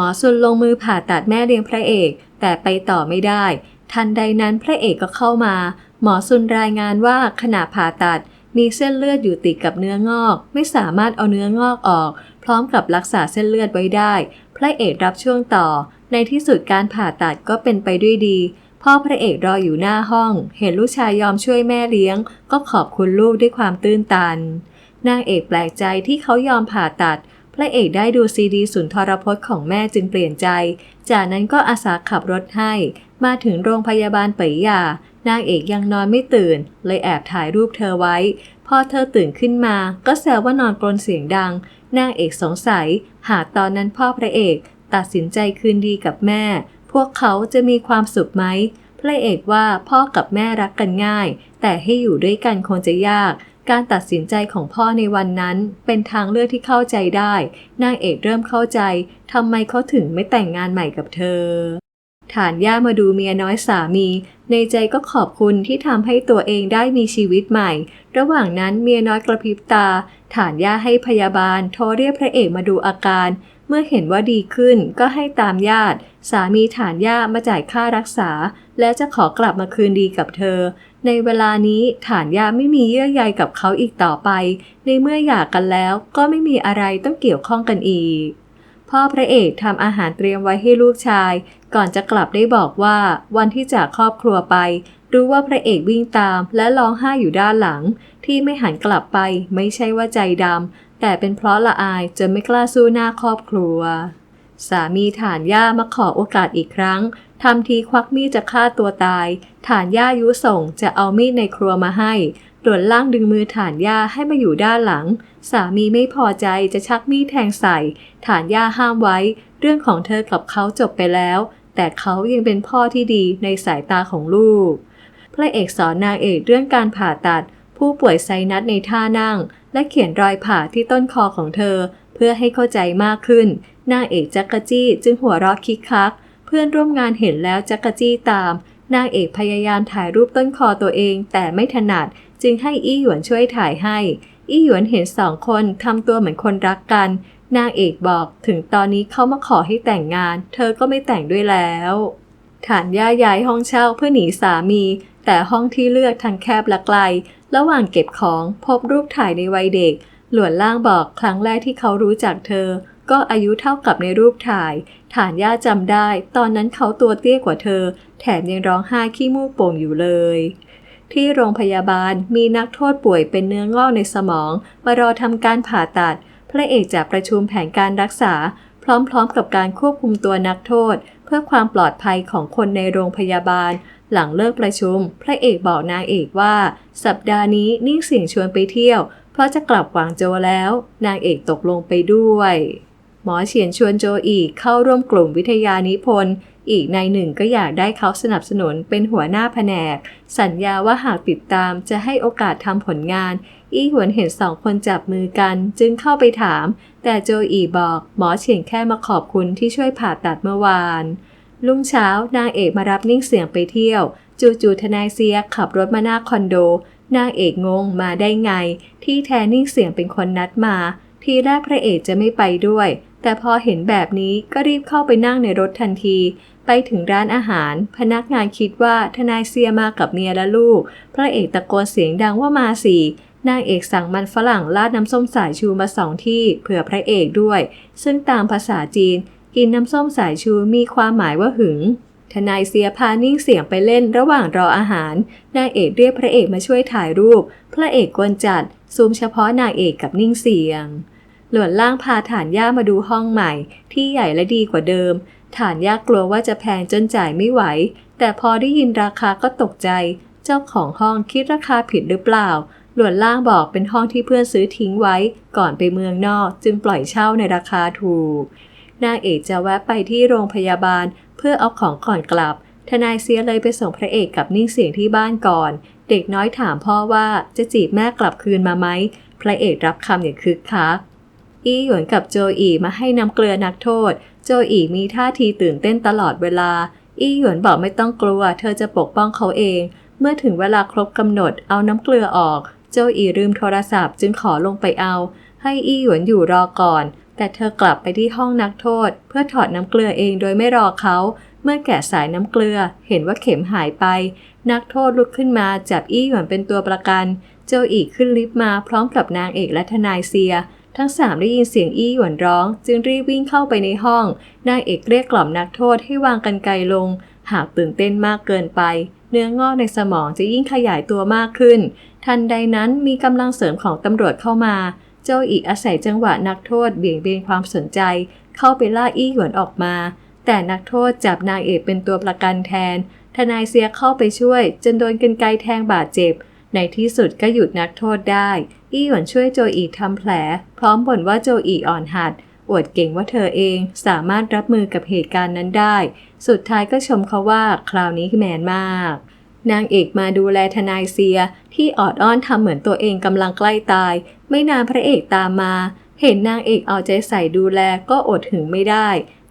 หมอซุนลงมือผ่าตัดแม่เลี้ยงพระเอก แต่ไปต่อไม่ได้ ทันใดนั้นพระเอกก็เข้ามา หมอซุนรายงานว่าขณะผ่าตัด มีเส้นเลือดอยู่ติดกับเนื้องอก ไม่สามารถเอาเนื้องอกออก พร้อมกับรักษาเส้นเลือดไว้ได้ พระเอกรับช่วงต่อ ในที่สุดการผ่าตัดก็เป็นไปด้วยดีพ่อพระเอกรออยู่หน้าห้อง เห็นลูกชายยอมช่วยแม่เลี้ยง ก็ขอบคุณลูกด้วยความตื้นตัน นางเอกแปลกใจที่เขายอมผ่าตัด พระเอกได้ดูซีดีสุนทรพจน์ของแม่จึงเปลี่ยนใจ จากนั้นก็อาสาขับรถให้ มาถึงโรงพยาบาลเปยยานางเอกยังนอนไม่ตื่น เลยแอบถ่ายรูปเธอไว้ พอเธอตื่นขึ้นมา ก็แซวว่านอนกรนเสียงดัง นางเอกสงสัย หากตอนนั้นพ่อพระเอก ตัดสินใจคืนดีกับแม่ พวกเขาจะมีความสุขไหมพระเอกว่าพ่อกับแม่รักกันง่าย แต่ให้อยู่ด้วยกันคงจะยาก การตัดสินใจของพ่อในวันนั้นเป็นทางเลือกที่เข้าใจได้ นางเอกเริ่มเข้าใจทำไมเขาถึงไม่แต่งงานใหม่กับเธอ ฐานย่ามาดูเมียน้อยสามี ในใจก็ขอบคุณที่ทำให้ตัวเองได้มีชีวิตใหม่ ระหว่างนั้นเมียน้อยกระพริบตา ฐานย่าให้พยาบาล โทรเรียกพระเอกมาดูอาการ เมื่อเห็นว่าดีขึ้นก็ให้ตามญาติ สามีฐานย่ามาจ่ายค่ารักษา และจะขอกลับมาคืนดีกับเธอ ในเวลานี้ฐานยาไม่มีเยื่อใยกับเขาอีกต่อไป ในเมื่อหย่ากันแล้วก็ไม่มีอะไรต้องเกี่ยวข้องกันอีก พ่อพระเอกทำอาหารเตรียมไว้ให้ลูกชาย ก่อนจะกลับได้บอกว่าวันที่จากครอบครัวไป รู้ว่าพระเอกวิ่งตามและร้องไห้อยู่ด้านหลัง ที่ไม่หันกลับไปไม่ใช่ว่าใจดำแต่เป็นเพราะละอายจนไม่กล้าสู้หน้าครอบครัวสามีฐานย่ามาขอโอกาสอีกครั้ง ทำทีควักมีดจะฆ่าตัวตาย ฐานย่ายุส่งจะเอามีดในครัวมาให้ด่วนล่างดึงมือฐานย่าให้มาอยู่ด้านหลัง สามีไม่พอใจจะชักมีดแทงใส่ ฐานย่าห้ามไว้ เรื่องของเธอกับเขาจบไปแล้ว แต่เขายังเป็นพ่อที่ดีในสายตาของลูก พระเอกสอนนางเอกเรื่องการผ่าตัด ผู้ป่วยไซนัสในท่านั่ง และเขียนรอยผ่าที่ต้นคอของเธอ เพื่อให้เข้าใจมากขึ้น นางเอกจักกะจี้จึงหัวเราะคิกคัก เพื่อนร่วมงานเห็นแล้วจักกะจี้ตาม นางเอกพยายามถ่ายรูปต้นคอตัวเอง แต่ไม่ถนัด จึงให้อี้หยวนช่วยถ่ายให้ อี้หยวนเห็นสองคนทำตัวเหมือนคนรักกัน นางเอกบอกถึงตอนนี้เขามาขอให้แต่งงาน เธอก็ไม่แต่งด้วยแล้วฐานย่าย้ายห้องเช่าเพื่อหนีสามี แต่ห้องที่เลือกทั้งแคบและไกล ระหว่างเก็บของพบรูปถ่ายในวัยเด็ก หลวนล่างบอกครั้งแรกที่เขารู้จักเธอ ก็อายุเท่ากับในรูปถ่าย ฐานย่าจำได้ ตอนนั้นเขาตัวเตี้ยกว่าเธอ แถมยังร้องไห้ขี้มูกโป่งอยู่เลย ที่โรงพยาบาลมีนักโทษป่วยเป็นเนื้องอกในสมอง มารอทำการผ่าตัด พระเอกจะประชุมแผนการรักษา พร้อมๆกับการควบคุมตัวนักโทษ เพื่อความปลอดภัยของคนในโรงพยาบาล หลังเลิกประชุม พระเอกบอกนางเอกว่า สัปดาห์นี้นิ่งเสียงชวนไปเที่ยว เพราะจะกลับหวางโจวแล้ว นางเอกตกลงไปด้วย มอเฉียนชวนโจอีกเข้าร่วมกลุ่มวิทยานิพนธ์ อีกในหนึ่งก็อยากได้เขาสนับสนุนเป็นหัวหน้าแผนก สัญญาว่าหากติดตามจะให้โอกาสทำผลงาน อี้หวนเห็นสองคนจับมือกันจึงเข้าไปถาม แต่โจอีบอกหมอเฉียนแค่มาขอบคุณที่ช่วยผ่าตัดเมื่อวานรุ่งเช้านางเอกมารับนิ่งเสียงไปเที่ยว จู่ๆทนายเซียขับรถมาหน้าคอนโด นางเอกงงมาได้ไง ที่แทนนิ่งเสียงเป็นคนนัดมา ทีแรกพระเอกจะไม่ไปด้วย แต่พอเห็นแบบนี้ก็รีบเข้าไปนั่งในรถทันที ไปถึงร้านอาหาร พนักงานคิดว่าทนายเซียมากับเมียและลูก พระเอกตะโกนเสียงดังว่ามาสี่นางเอกสั่งมันฝรั่งราดน้ำส้มสายชูมาสองที่เผื่อพระเอกด้วย ซึ่งตามภาษาจีน กินน้ำส้มสายชูมีความหมายว่าหึง ทนายเสียพานิ่งเสียงไปเล่นระหว่างรออาหาร นางเอกเรียกพระเอกมาช่วยถ่ายรูป พระเอกกวนจัด ซูมเฉพาะนางเอกกับนิ่งเสียง หลวนล่างพาฐานย่ามาดูห้องใหม่ ที่ใหญ่และดีกว่าเดิม ฐานย่ากลัวว่าจะแพงจนจ่ายไม่ไหว แต่พอได้ยินราคาก็ตกใจ เจ้าของห้องคิดราคาผิดหรือเปล่า หลวนล่างบอกเป็นห้องที่เพื่อนซื้อทิ้งไว้ ก่อนไปเมืองนอก จึงปล่อยเช่าในราคาถูกนางเอกจะแวะไปที่โรงพยาบาล เพื่อเอาของก่อนกลับ ทนายเสียเลยไปส่งพระเอกกับนิ่งเสียงที่บ้านก่อน เด็กน้อยถามพ่อว่าจะจีบแม่กลับคืนมาไหม พระเอกรับคำอย่างคึกคักอี้หยวนกับโจอีมาให้น้ำเกลือนักโทษ โจอีมีท่าทีตื่นเต้นตลอดเวลา อี้หยวนบอกไม่ต้องกลัว เธอจะปกป้องเขาเอง เมื่อถึงเวลาครบกำหนดเอาน้ำเกลือออก โจอีลืมโทรศัพท์จึงขอลงไปเอา ให้อี้หยวนอยู่รอก่อน แต่เธอกลับไปที่ห้องนักโทษ เพื่อถอดน้ำเกลือเองโดยไม่รอเขา เมื่อแกะสายน้ำเกลือ เห็นว่าเข็มหายไป นักโทษลุกขึ้นมาจับอี้หยวนเป็นตัวประกันโจอีกขึ้นลิฟต์มาพร้อมกับนางเอกและทนายเซีย ทั้งสามได้ยินเสียงอี้หยวนร้อง จึงรีบวิ่งเข้าไปในห้อง นางเอกเรียกกล่อมนักโทษให้วางกันไกลลง หากตื่นเต้นมากเกินไป เนื้องอกในสมองจะยิ่งขยายตัวมากขึ้น ทันใดนั้นมีกำลังเสริมของตำรวจเข้ามา โจอีกอาศัยจังหวะนักโทษเบี่ยงเบนความสนใจ เข้าไปล่าอี้หยวนออกมา แต่นักโทษจับนางเอกเป็นตัวประกันแทน ทนายเสียเข้าไปช่วย จนโดนกันไกลแทงบาดเจ็บ ในที่สุดก็หยุดนักโทษได้ อี้หยวนช่วยโจอีทำแผล พร้อมบ่นว่าโจอีอ่อนหัดอวดเก่งว่าเธอเองสามารถรับมือกับเหตุการณ์นั้นได้ สุดท้ายก็ชมเขาว่าคราวนี้แมนมาก นางเอกมาดูแลทนายเซียที่ออดอ้อนทำเหมือนตัวเองกำลังใกล้ตาย ไม่นานพระเอกตามมา เห็นนางเอกเอาใจใส่ดูแลก็อดหึงไม่ได้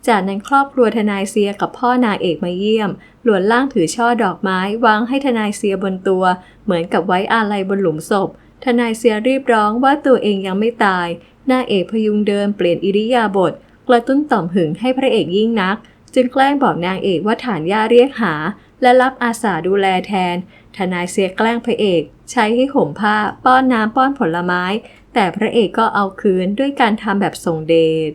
จากนั้นครอบครัวทนายเซียกับพ่อนางเอกมาเยี่ยม หลวนล่างถือช่อดอกไม้วางให้ทนายเซียบนตัว เหมือนกับไว้อาลัยบนหลุมศพ ทนายเซียรีบร้องว่าตัวเองยังไม่ตาย นางเอกพยุงเดินเปลี่ยนอิริยาบถกระตุ้นต่อมหึงให้พระเอกยิ่งนัก จึงแกล้งบอกนางเอกว่าฐานย่าเรียกหา และรับอาสาดูแลแทน ทนายเสียแกล้งพระเอก ใช้ให้ห่มผ้าป้อนน้ำป้อนผลไม้ แต่พระเอกก็เอาคืนด้วยการทำแบบส่งเดช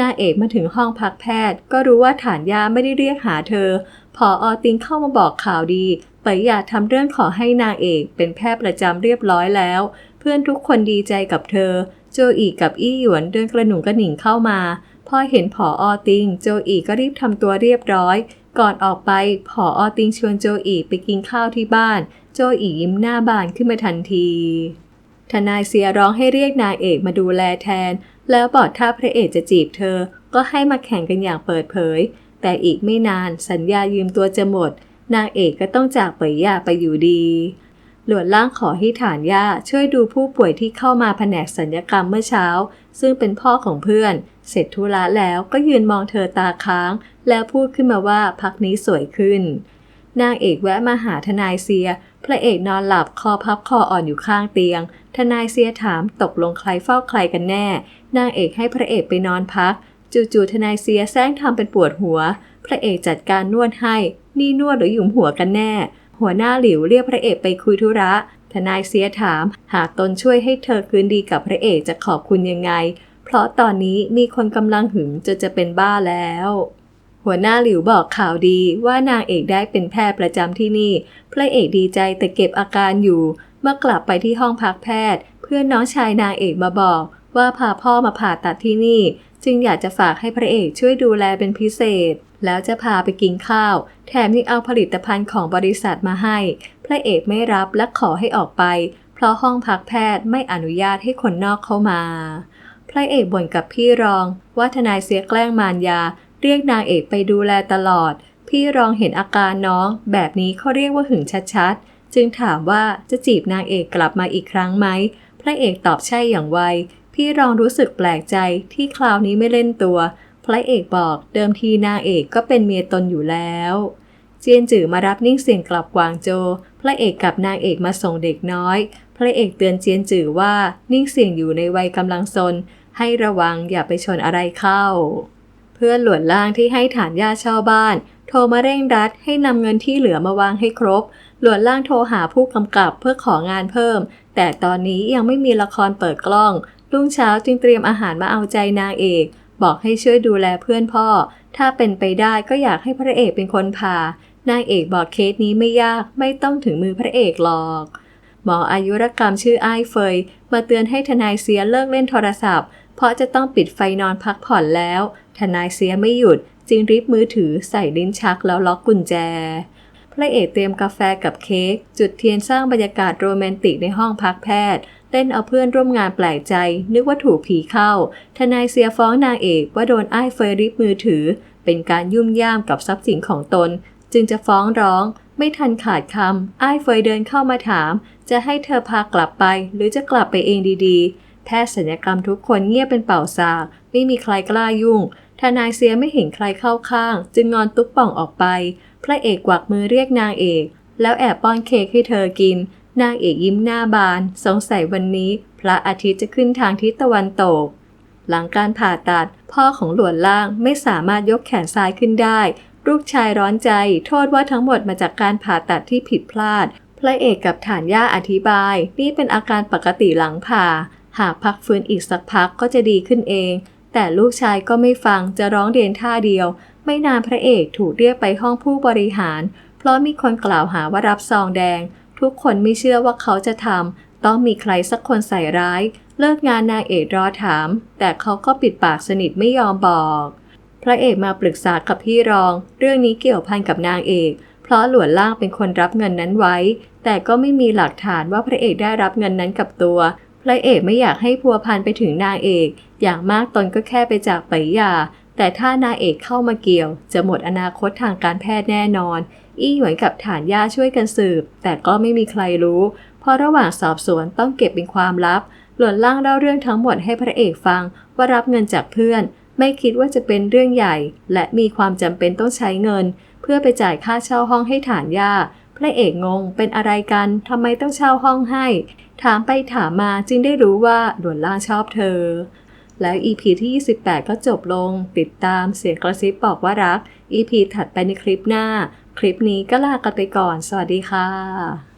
นางเอกมาถึงห้องพักแพทย์ ก็รู้ว่าฐานยาไม่ได้เรียกหาเธอ พออติงเข้ามาบอกข่าวดีปยอยากทำเรื่องขอให้นางเอกเป็นแพทย์ประจำเรียบร้อยแล้ว เพื่อนทุกคนดีใจกับเธอ โจอีกับอี้หยวนเดินกระหนุ่งกระหนิ่งเข้ามาพอเห็นผออติง โจอีก็รีบทำตัวเรียบร้อย ก่อนออกไปผออติงชวนโจอีไปกินข้าวที่บ้าน โจอียิ้มหน้าบานขึ้นมาทันทีทนายเสียร้องให้เรียกนางเอกมาดูแลแทน แล้วบอกถ้าพระเอกจะจีบเธอ ก็ให้มาแข่งกันอย่างเปิดเผย แต่อีกไม่นานสัญญายืมตัวจะหมด นางเอกก็ต้องจากเปยย่าไปอยู่ดีหลวนล่างขอให้ฐานย่าช่วยดูผู้ป่วยที่เข้ามาแผนกสัญญกรรมเมื่อเช้า ซึ่งเป็นพ่อของเพื่อน เสร็จธุระแล้วก็ยืนมองเธอตาค้าง แล้วพูดขึ้นมาว่าพักนี้สวยขึ้น นางเอกแวะมาหาทนายเซีย ระเอกนอนหลับคอพับคออ่อนอยู่ข้างเตียง ทนายเซียถามตกลงใครเฝ้าใครกันแน่ นางเอกให้พระเอกไปนอนพัก จู่ๆทนายเซียแซงทำเป็นปวดหัว พระเอกจัดการนวดให้ นี่นวดหรือหยุมหัวกันแน่ หัวหน้าหลิวเรียกพระเอกไปคุยธุระ ทนายเสียถาม หากตนช่วยให้เธอคืนดีกับพระเอกจะขอบคุณยังไง เพราะตอนนี้มีคนกำลังหึงจนจะเป็นบ้าแล้ว หัวหน้าหลิวบอกข่าวดีว่านางเอกได้เป็นแพทย์ประจำที่นี่ พระเอกดีใจแต่เก็บอาการอยู่ เมื่อกลับไปที่ห้องพักแพทย์ เพื่อนน้องชายนางเอกมาบอกว่าพาพ่อมาผ่าตัดที่นี่ จึงอยากจะฝากให้พระเอกช่วยดูแลเป็นพิเศษ แล้วจะพาไปกินข้าว แถมยังเอาผลิตภัณฑ์ของบริษัทมาให้ พระเอกไม่รับและขอให้ออกไป เพราะห้องพักแพทย์ไม่อนุญาตให้คนนอกเข้ามา พระเอกบ่นกับพี่รองว่าทนายเสียแกล้งมารยา เรียกนางเอกไปดูแลตลอด พี่รองเห็นอาการน้อง แบบนี้เขาเรียกว่าหึงชัดๆ จึงถามว่าจะจีบนางเอกกลับมาอีกครั้งไหม พระเอกตอบใช่อย่างไว พี่รองรู้สึกแปลกใจที่คราวนี้ไม่เล่นตัว พระเอกบอกเดิมทีนางเอกก็เป็นเมียตนอยู่แล้วเจียนจือมารับนิ่งเสียงกลับกวางโจ พระเอกกับนางเอกมาส่งเด็กน้อย พระเอกเตือนเจียนจือว่านิ่งเสียงอยู่ในวัยกำลังซน ให้ระวังอย่าไปชนอะไรเข้า พื่อนหลวนล่างที่ให้ฐานญาเช่าบ้าน โทรมาเร่งรัดให้นำเงินที่เหลือมาวางให้ครบ หลวนล่างโทรหาผู้กำกับเพื่อของานเพิ่ม แต่ตอนนี้ยังไม่มีละครเปิดกล้อง รุ่งเช้าจึงเตรียมอาหารมาเอาใจนางเอก บอกให้ช่วยดูแลเพื่อนพ่อ ถ้าเป็นไปได้ก็อยากให้พระเอกเป็นคนผ่านางเอกบอกเคสนี้ไม่ยากไม่ต้องถึงมือพระเอกหรอกหมออายุรกรรมชื่อไอ้เฟย มาเตือนให้ทนายเสียเลิกเล่นโทรศัพท์ เพราะจะต้องปิดไฟนอนพักผ่อนแล้ว ทนายเสียไม่หยุดจึงรีบมือถือใส่ลิ้นชักแล้วล็อกกุญแจ พระเอกเตรียมกาแฟกับเค้กจุดเทียนสร้างบรรยากาศโรแมนติกในห้องพักแพทย์เล่นเอาเพื่อนร่วมงานแปลกใจ นึกว่าถูกผีเข้า ทนายเสียฟ้องนางเอกว่าโดนไอ้เฟยริบมือถือ เป็นการยุ่มย่ามกับทรัพย์สินของตน จึงจะฟ้องร้อง ไม่ทันขาดคำไอ้เฟยเดินเข้ามาถาม จะให้เธอพากลับไป หรือจะกลับไปเองดีๆ ทย์ศัลยกรรมทุกคนเงียบเป็นเป่าสากไม่มีใครกล้ายุ่ง ทนายเสียไม่เห็นใครเข้าข้าง จึงงอนตุ๊กป่องออกไป พระเอกกวักมือเรียกนางเอก แล้วแอบป้อนเค้กให้เธอกิน นางเอกยิ้มหน้าบาน สงสัยวันนี้ พระอาทิตย์จะขึ้นทางทิศตะวันตก หลังการผ่าตัด พ่อของหลวนล่างไม่สามารถยกแขนซ้ายขึ้นได้ ลูกชายร้อนใจ โทษว่าทั้งหมดมาจากการผ่าตัดที่ผิดพลาดพระเอกกับฐานย่าอธิบาย นี่เป็นอาการปกติหลังผ่า หากพักฟื้นอีกสักพักก็จะดีขึ้นเอง แต่ลูกชายก็ไม่ฟังจะร้องเรียนท่าเดียว ไม่นานพระเอกถูกเรียกไปห้องผู้บริหาร เพราะมีคนกล่าวหาว่ารับซองแดง ทุกคนไม่เชื่อว่าเขาจะทำต้องมีใครสักคนใส่ร้าย เลิกงานนางเอกรอถาม แต่เขาก็ปิดปากสนิทไม่ยอมบอก พระเอกมาปรึกษากับพี่รอง เรื่องนี้เกี่ยวพันกับนางเอกเพราะหลวนล่างเป็นคนรับเงินนั้นไว้ แต่ก็ไม่มีหลักฐานว่าพระเอกได้รับเงินนั้นกับตัว พระเอกไม่อยากให้พัวพันไปถึงนางเอก อย่างมากตนก็แค่ไปจากไปหยาแต่ถ้านางเอกเข้ามาเกี่ยว จะหมดอนาคตทางการแพทย์แน่นอน อี้หวนกับฐานย่าช่วยกันสืบ แต่ก็ไม่มีใครรู้ เพราะระหว่างสอบสวนต้องเก็บเป็นความลับ หลวนล่างเล่าเรื่องทั้งหมดให้พระเอกฟังว่ารับเงินจากเพื่อน ไม่คิดว่าจะเป็นเรื่องใหญ่ และมีความจำเป็นต้องใช้เงิน เพื่อไปจ่ายค่าเช่าห้องให้ฐานย่าพระเอกงงเป็นอะไรกันทำไมต้องเช่าห้องให้ ถามไปถามมาจึงได้รู้ว่าดวนล่างชอบเธอ แล้ว EP ที่ 28 ก็จบลง ติดตามเสียงกระซิบบอกว่ารัก EP ถัดไปในคลิปหน้า คลิปนี้ก็ลากันไปก่อน สวัสดีค่ะ